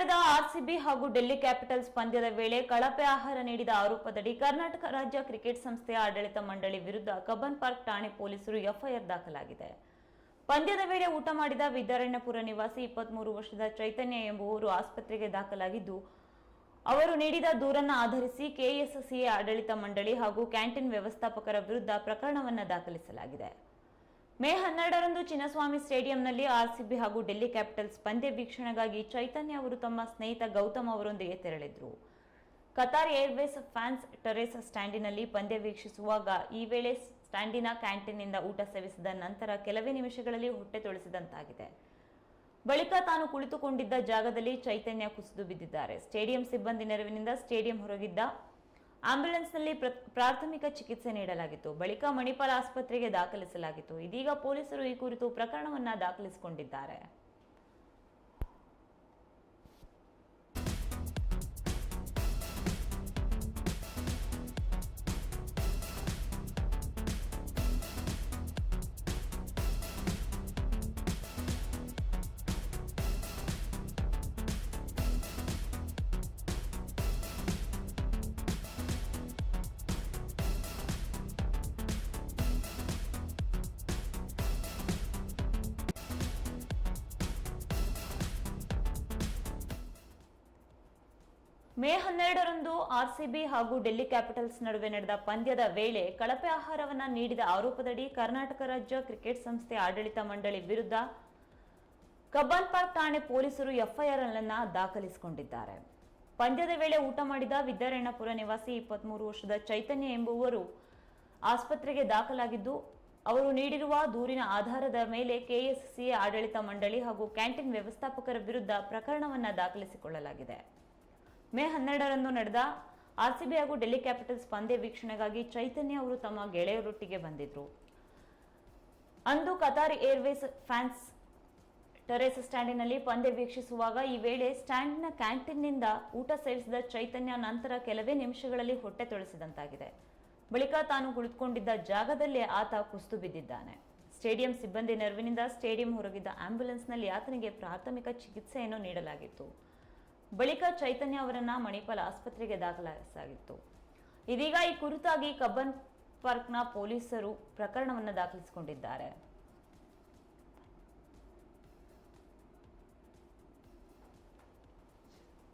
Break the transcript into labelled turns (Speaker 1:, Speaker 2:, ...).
Speaker 1: ನಡೆದ ಆರ್ಸಿಬಿ ಹಾಗೂ ಡೆಲ್ಲಿ ಕ್ಯಾಪಿಟಲ್ಸ್ ಪಂದ್ಯದ ವೇಳೆ ಕಳಪೆ ಆಹಾರ ನೀಡಿದ ಆರೋಪದಡಿ ಕರ್ನಾಟಕ ರಾಜ್ಯ ಕ್ರಿಕೆಟ್ ಸಂಸ್ಥೆಯ ಆಡಳಿತ ಮಂಡಳಿ ವಿರುದ್ಧ ಕಬ್ಬನ್ ಪಾರ್ಕ್ ಠಾಣೆ ಪೊಲೀಸರು ಎಫ್ಐಆರ್ ದಾಖಲಾಗಿದೆ. ಪಂದ್ಯದ ವೇಳೆ ಊಟ ಮಾಡಿದ ವಿದ್ಯಾರಣ್ಯಪುರ ನಿವಾಸಿ ಇಪ್ಪತ್ಮೂರು ವರ್ಷದ ಚೈತನ್ಯ ಎಂಬುವರು ಆಸ್ಪತ್ರೆಗೆ ದಾಖಲಾಗಿದ್ದು, ಅವರು ನೀಡಿದ ದೂರನ್ನು ಆಧರಿಸಿ ಕೆಎಸ್ಸಿಎ ಆಡಳಿತ ಮಂಡಳಿ ಹಾಗೂ ಕ್ಯಾಂಟೀನ್ ವ್ಯವಸ್ಥಾಪಕರ ವಿರುದ್ಧ ಪ್ರಕರಣವನ್ನು ದಾಖಲಿಸಲಾಗಿದೆ. ಮೇ ಹನ್ನೆರಡರಂದು ಚಿನ್ನಸ್ವಾಮಿ ಸ್ಟೇಡಿಯಂನಲ್ಲಿ ಆರ್ಸಿಬಿ ಹಾಗೂ ಡೆಲ್ಲಿ ಕ್ಯಾಪಿಟಲ್ಸ್ ಪಂದ್ಯ ವೀಕ್ಷಣೆಗಾಗಿ ಚೈತನ್ಯ ಅವರು ತಮ್ಮ ಸ್ನೇಹಿತ ಗೌತಮ್ ಅವರೊಂದಿಗೆ ತೆರಳಿದ್ರು. ಕತಾರ್ ಏರ್ವೇಸ್ ಫ್ಯಾನ್ಸ್ ಟೆರೇಸ್ ಸ್ಟ್ಯಾಂಡಿನಲ್ಲಿ ಪಂದ್ಯ ವೀಕ್ಷಿಸುವಾಗ ಈ ವೇಳೆ ಸ್ಟ್ಯಾಂಡಿನ ಕ್ಯಾಂಟೀನ್ನಿಂದ ಊಟ ಸೇವಿಸಿದ ನಂತರ ಕೆಲವೇ ನಿಮಿಷಗಳಲ್ಲಿ ಹೊಟ್ಟೆ ತೊಳೆಸಿದಂತಾಗಿದೆ. ಬಳಿಕ ತಾನು ಕುಳಿತುಕೊಂಡಿದ್ದ ಜಾಗದಲ್ಲಿ ಚೈತನ್ಯ ಕುಸಿದು ಬಿದ್ದಿದ್ದಾರೆ. ಸ್ಟೇಡಿಯಂ ಸಿಬ್ಬಂದಿ ನೆರವಿನಿಂದ ಸ್ಟೇಡಿಯಂ ಹೊರಗಿದ್ದ ಆಂಬ್ಯುಲೆನ್ಸ್ನಲ್ಲಿ ಪ್ರ- ಪ್ರಾಥಮಿಕ ಚಿಕಿತ್ಸೆ ನೀಡಲಾಗಿತ್ತು. ಬಳಿಕ ಮಣಿಪಾಲ್ ಆಸ್ಪತ್ರೆಗೆ ದಾಖಲಿಸಲಾಗಿತ್ತು. ಇದೀಗ ಪೊಲೀಸರು ಈ ಕುರಿತು ಪ್ರಕರಣವನ್ನ ದಾಖಲಿಸಿಕೊಂಡಿದ್ದಾರೆ. ಮೇ ಹನ್ನೆರಡರಂದು ಆರ್ಸಿಬಿ ಹಾಗೂ ಡೆಲ್ಲಿ ಕ್ಯಾಪಿಟಲ್ಸ್ ನಡುವೆ ನಡೆದ ಪಂದ್ಯದ ವೇಳೆ ಕಳಪೆ ಆಹಾರವನ್ನು ನೀಡಿದ ಆರೋಪದಡಿ ಕರ್ನಾಟಕ ರಾಜ್ಯ ಕ್ರಿಕೆಟ್ ಸಂಸ್ಥೆ ಆಡಳಿತ ಮಂಡಳಿ ವಿರುದ್ಧ ಕಬ್ಬನ್ ಪಾರ್ಕ್ ಠಾಣೆ ಪೊಲೀಸರು ಎಫ್ಐಆರ್ ಅನ್ನು ದಾಖಲಿಸಿಕೊಂಡಿದ್ದಾರೆ. ಪಂದ್ಯದ ವೇಳೆ ಊಟ ಮಾಡಿದ ವಿದ್ಯಾರಣ್ಯಪುರ ನಿವಾಸಿ ಇಪ್ಪತ್ಮೂರು ವರ್ಷದ ಚೈತನ್ಯ ಎಂಬುವರು ಆಸ್ಪತ್ರೆಗೆ ದಾಖಲಾಗಿದ್ದು, ಅವರು ನೀಡಿರುವ ದೂರಿನ ಆಧಾರದ ಮೇಲೆ ಕೆಎಸ್ಸಿ ಆಡಳಿತ ಮಂಡಳಿ ಹಾಗೂ ಕ್ಯಾಂಟೀನ್ ವ್ಯವಸ್ಥಾಪಕರ ವಿರುದ್ಧ ಪ್ರಕರಣವನ್ನು ದಾಖಲಿಸಿಕೊಳ್ಳಲಾಗಿದೆ. ಮೇ ಹನ್ನೆರಡರಂದು ನಡೆದ ಆರ್ಸಿಬಿ ಹಾಗೂ ಡೆಲ್ಲಿ ಕ್ಯಾಪಿಟಲ್ಸ್ ಪಂದ್ಯ ವೀಕ್ಷಣೆಗಾಗಿ ಚೈತನ್ಯ ಅವರು ತಮ್ಮ ಗೆಳೆಯರೊಟ್ಟಿಗೆ ಬಂದಿದ್ರು. ಅಂದು ಕತಾರ್ ಏರ್ವೇಸ್ ಫ್ಯಾನ್ಸ್ ಟೆರೇಸ್ ಸ್ಟ್ಯಾಂಡಿನಲ್ಲಿ ಪಂದ್ಯ ವೀಕ್ಷಿಸುವಾಗ ಈ ವೇಳೆ ಸ್ಟ್ಯಾಂಡ್ನ ಕ್ಯಾಂಟೀನ್ನಿಂದ ಊಟ ಸೇವಿಸಿದ ಚೈತನ್ಯ ನಂತರ ಕೆಲವೇ ನಿಮಿಷಗಳಲ್ಲಿ ಹೊಟ್ಟೆ ತೊಳೆಸಿದಂತಾಗಿದೆ. ಬಳಿಕ ತಾನು ಕುಳಿತುಕೊಂಡಿದ್ದ ಜಾಗದಲ್ಲೇ ಆತ ಕುಸಿದು ಬಿದ್ದಿದ್ದಾನೆ. ಸ್ಟೇಡಿಯಂ ಸಿಬ್ಬಂದಿ ನೆರವಿನಿಂದ ಸ್ಟೇಡಿಯಂ ಹೊರಗಿದ್ದ ಆಂಬ್ಯುಲೆನ್ಸ್ನಲ್ಲಿ ಆತನಿಗೆ ಪ್ರಾಥಮಿಕ ಚಿಕಿತ್ಸೆಯನ್ನು ನೀಡಲಾಗಿತ್ತು. ಬಳಿಕ ಚೈತನ್ಯ ಅವರನ್ನ ಮಣಿಪಾಲ್ ಆಸ್ಪತ್ರೆಗೆ ದಾಖಲಿಸಲಾಗಿತ್ತು. ಇದೀಗ ಈ ಕುರಿತಾಗಿ ಕಬ್ಬನ್ ಪಾರ್ಕ್ನ ಪೊಲೀಸರು ಪ್ರಕರಣವನ್ನು ದಾಖಲಿಸಿಕೊಂಡಿದ್ದಾರೆ.